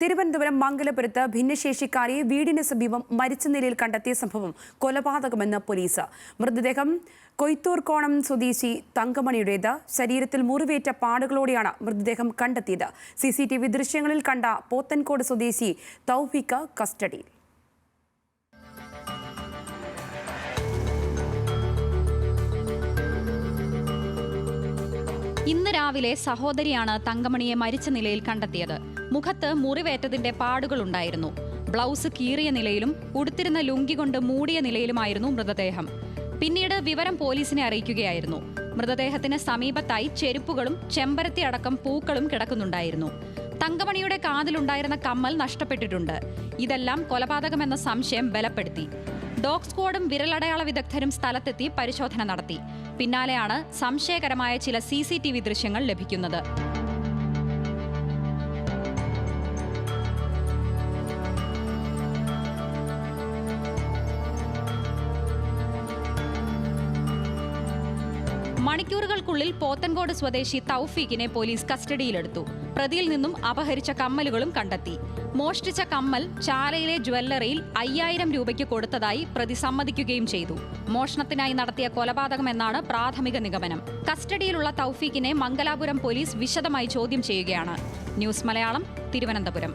തിരുവനന്തപുരം മംഗലപുരത്ത് ഭിന്നശേഷിക്കാരിയെ വീടിന് സമീപം മരിച്ച നിലയിൽ കണ്ടെത്തിയ സംഭവം കൊലപാതകമെന്ന് പോലീസ്. മൃതദേഹം കൊയ്ത്തൂർക്കോണം സ്വദേശി തങ്കമണിയുടേത്. ശരീരത്തിൽ മുറിവേറ്റ പാടുകളോടെയാണ് മൃതദേഹം കണ്ടെത്തിയത്. സി സി ടി വി ദൃശ്യങ്ങളിൽ കണ്ട പോത്തൻകോട് സ്വദേശി തൗഫിക്ക കസ്റ്റഡിയിൽ ഇന്ന് രാവിലെ സഹോദരിയാണ് തങ്കമണിയെ മരിച്ച നിലയിൽ കണ്ടെത്തിയത്. മുഖത്ത് മുറിവേറ്റതിന്റെ പാടുകളുണ്ടായിരുന്നു. ബ്ലൗസ് കീറിയ നിലയിലും ഉടുത്തിരുന്ന ലുങ്കി കൊണ്ട് മൂടിയ നിലയിലുമായിരുന്നു മൃതദേഹം. പിന്നീട് വിവരം പോലീസിനെ അറിയിക്കുകയായിരുന്നു. മൃതദേഹത്തിന് സമീപത്തായി ചെരുപ്പുകളും ചെമ്പരത്തി അടക്കം പൂക്കളും കിടക്കുന്നുണ്ടായിരുന്നു. തങ്കമണിയുടെ കാതിലുണ്ടായിരുന്ന കമ്മൽ നഷ്ടപ്പെട്ടിട്ടുണ്ട്. ഇതെല്ലാം കൊലപാതകമെന്ന സംശയം ബലപ്പെടുത്തി. ഡോഗ് സ്ക്വാഡും വിരലടയാള വിദഗ്ധരും സ്ഥലത്തെത്തി പരിശോധന നടത്തി. പിന്നാലെയാണ് സംശയകരമായ ചില സി ദൃശ്യങ്ങൾ ലഭിക്കുന്നത്. മണിക്കൂറുകൾക്കുള്ളിൽ പോത്തൻകോട് സ്വദേശി തൗഫീഖിനെ പോലീസ് കസ്റ്റഡിയിലെടുത്തു. പ്രതിയിൽ നിന്നും അപഹരിച്ച കമ്മലുകളും കണ്ടെത്തി. മോഷ്ടിച്ച കമ്മൽ ചാലയിലെ ജ്വല്ലറിയിൽ അയ്യായിരം രൂപയ്ക്ക് കൊടുത്തതായി പ്രതി സമ്മതിക്കുകയും ചെയ്തു. മോഷണത്തിനായി നടത്തിയ കൊലപാതകമെന്നാണ് പ്രാഥമിക നിഗമനം. കസ്റ്റഡിയിലുള്ള തൗഫീഖിനെ മംഗലാപുരം പോലീസ് വിശദമായി ചോദ്യം ചെയ്യുകയാണ്. ന്യൂസ് മലയാളം തിരുവനന്തപുരം.